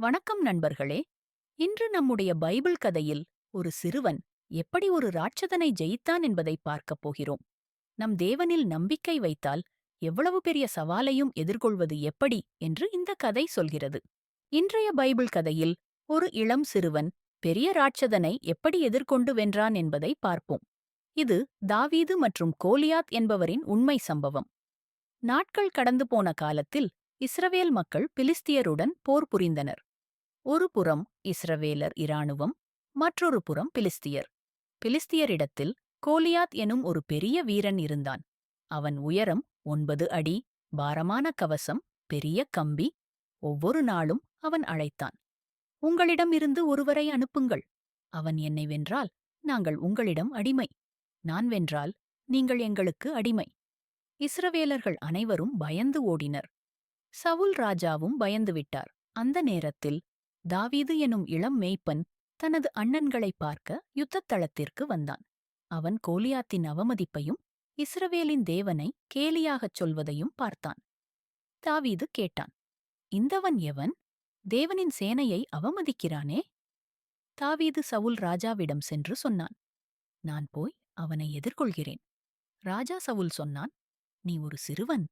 வணக்கம் நண்பர்களே. இன்று நம்முடைய பைபிள் கதையில் ஒரு சிறுவன் எப்படி ஒரு ராட்சதனை ஜெயித்தான் என்பதை பார்க்கப் போகிறோம். நம் தேவனில் நம்பிக்கை வைத்தால் எவ்வளவு பெரிய சவாலையும் எதிர்கொள்வது எப்படி என்று இந்த கதை சொல்கிறது. இன்றைய பைபிள் கதையில் ஒரு இளம் சிறுவன் பெரிய ராட்சதனை எப்படி எதிர்கொண்டு வென்றான் என்பதை பார்ப்போம். இது தாவீது மற்றும் கோலியாத் என்பவரின் உண்மை சம்பவம். நாட்கள் கடந்து போன காலத்தில் இஸ்ரவேல் மக்கள் பிலிஸ்தியருடன் போர் புரிந்தனர். ஒரு புறம் இஸ்ரவேலர் இராணுவம் மற்றொரு புறம் பிலிஸ்தியர். பிலிஸ்தியரிடத்தில் கோலியாத் எனும் ஒரு பெரிய வீரன் இருந்தான். அவன் உயரம் ஒன்பது அடி பாரமான கவசம் பெரிய கம்பி. ஒவ்வொரு நாளும் அவன் அழைத்தான். உங்களிடமிருந்து ஒருவரை அனுப்புங்கள். அவன் என்னை வென்றால் நாங்கள் உங்களிடம் அடிமை. நான் வென்றால் நீங்கள் எங்களுக்கு அடிமை இஸ்ரவேலர்கள் அனைவரும் பயந்து ஓடினர். சவுல் ராஜாவும் பயந்துவிட்டார். அந்த நேரத்தில் தாவீது எனும் இளம் மேய்ப்பன் தனது அண்ணன்களை பார்க்க யுத்தத்தளத்திற்கு வந்தான். அவன் கோலியாத்தின் அவமதிப்பையும் இஸ்ரவேலின் தேவனை கேலியாகச் சொல்வதையும் பார்த்தான். தாவீது கேட்டான் இந்தவன் எவன்? தேவனின் சேனையை அவமதிக்கிறானே? தாவீது சவுல் ராஜாவிடம் சென்று சொன்னான் நான் போய் அவனை எதிர்கொள்கிறேன். ராஜா சவுல் சொன்னான் நீ ஒரு சிறுவன்.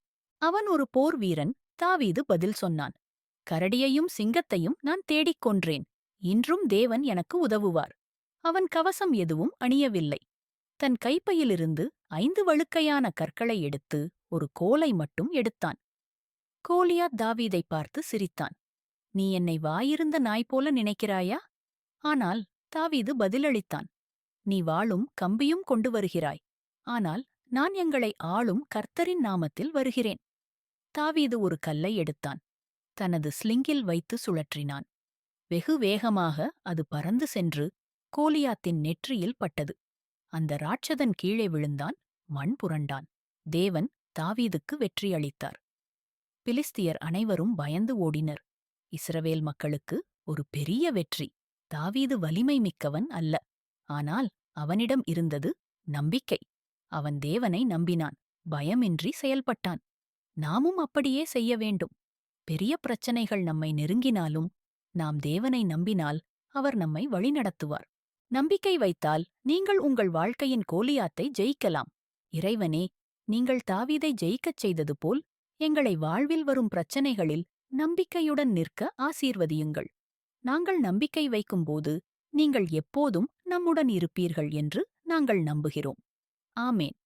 அவன் ஒரு போர் வீரன் தாவீது பதில் சொன்னான் கரடியையும் சிங்கத்தையும் நான் தேடிக் கொன்றேன். இன்றும் தேவன் எனக்கு உதவுவார். அவன் கவசம் எதுவும் அணியவில்லை. தன் கைப்பையிலிருந்து ஐந்து வழுக்கையான கற்களை எடுத்து ஒரு கோலை மட்டும் எடுத்தான். கோலியாத் தாவீதை பார்த்து சிரித்தான். நீ என்னை வாயிருந்த நாய் போல நினைக்கிறாயா? ஆனால் தாவீது பதிலளித்தான். நீ வாளும் கம்பியும் கொண்டு வருகிறாய். ஆனால் நான் எங்களை ஆளும் கர்த்தரின் நாமத்தில் வருகிறேன். தாவீது ஒரு கல்லை எடுத்தான். தனது ஸ்லிங்கில் வைத்து சுழற்றினான். வெகு வேகமாக அது பறந்து சென்று கோலியாத்தின் நெற்றியில் பட்டது. அந்த ராட்சதன் கீழே விழுந்தான் மண் புரண்டான். தேவன் தாவீதுக்கு வெற்றியளித்தார். பிலிஸ்தியர் அனைவரும் பயந்து ஓடினர். இஸ்ரவேல் மக்களுக்கு ஒரு பெரிய வெற்றி. தாவீது வலிமை மிக்கவன் அல்ல. ஆனால் அவனிடம் இருந்தது நம்பிக்கை. அவன் தேவனை நம்பினான். பயமின்றி செயல்பட்டான். நாமும் அப்படியே செய்ய வேண்டும். பெரிய பிரச்சனைகள் நம்மை நெருங்கினாலும் நாம் தேவனை நம்பினால் அவர் நம்மை வழிநடத்துவார். நம்பிக்கை வைத்தால் நீங்கள் உங்கள் வாழ்க்கையின் கோலியாத்தை ஜெயிக்கலாம். இறைவனே நீங்கள் தாவீதை ஜெயிக்கச் செய்தது போல் எங்களை வாழ்வில் வரும் பிரச்சனைகளில் நம்பிக்கையுடன் நிற்க ஆசீர்வதியுங்கள். நாங்கள் நம்பிக்கை வைக்கும்போது நீங்கள் எப்போதும் நம்முடன் இருப்பீர்கள் என்று நாங்கள் நம்புகிறோம். ஆமேன்.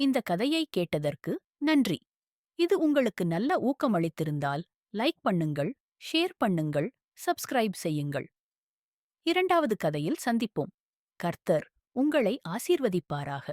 இந்த கதையை கேட்டதற்கு நன்றி. இது உங்களுக்கு நல்ல ஊக்கமளித்திருந்தால் லைக் பண்ணுங்கள் ஷேர் பண்ணுங்கள் சப்ஸ்கிரைப் செய்யுங்கள். இரண்டாவது கதையில் சந்திப்போம். கர்த்தர் உங்களை ஆசீர்வதிப்பாராக.